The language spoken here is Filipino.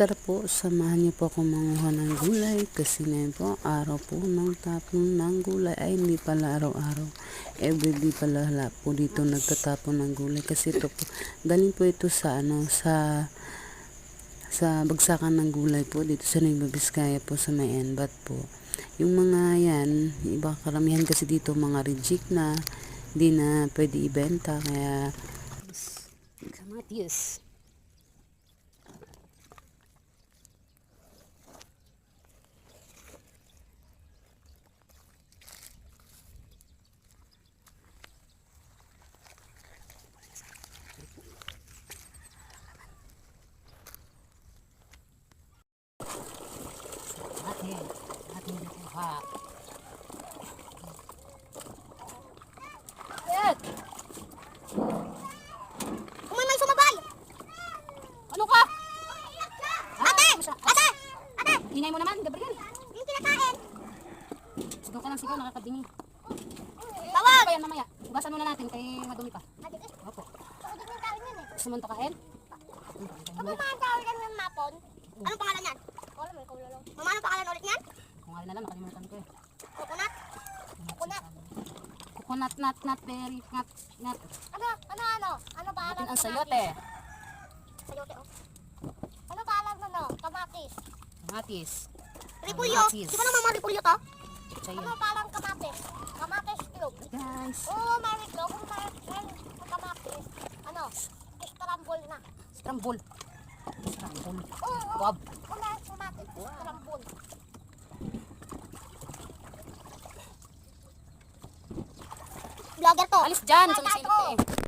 Tara po, samahan niyo po ako manguha ng gulay kasi ngayon po araw po ng tapon ng gulay ay hindi pala araw-araw. Everyday pala hala po dito nagtatapon ng gulay kasi ito po galing po ito sa ano sa sa bagsakan ng gulay po dito sa Nueva Vizcaya po sa may Enbat po. Yung mga yan, iba karamihan kasi dito mga reject na di na pwede ibenta kaya Kamatis. Nakuha. Ed! Kumain man sumabay! Ano ka? Ate! Ate! Ate! Ingay mo naman, Gabriel. Yung kinakain! Sigaw ka lang sigaw, nakakabingi. Tawag! Ano yan mamaya? Hugasan muna natin kay madumi pa. Eh, Opo. eh. Mo kain? Kung mga tawag yan ng mapon, anong pangalan yan? Wala ikaw lang. Mama, anong pangalan ulit niyan? Kung nga na lang, nakalimutan ko eh. Coconut? Coconut? Coconut nut, nut, berry, nut, nut. Ano? Ano, ano? Ano pangalan? Atin ang ng sayote. Sayote, oh. Ano pangalan mo, no? Kamatis. Kamatis. Repulyo. Di ba naman repulyo to? Siya Ano yun. pangalan kamatis? Kamatis cube. Guys. Oo, marit ko. Kung marit kamatis, ano? Scramble na. Scramble. Scramble. Oo, oo. Bob. Kung kamatis, scramble. Vlogger to. Alis dyan, tato. ka eh.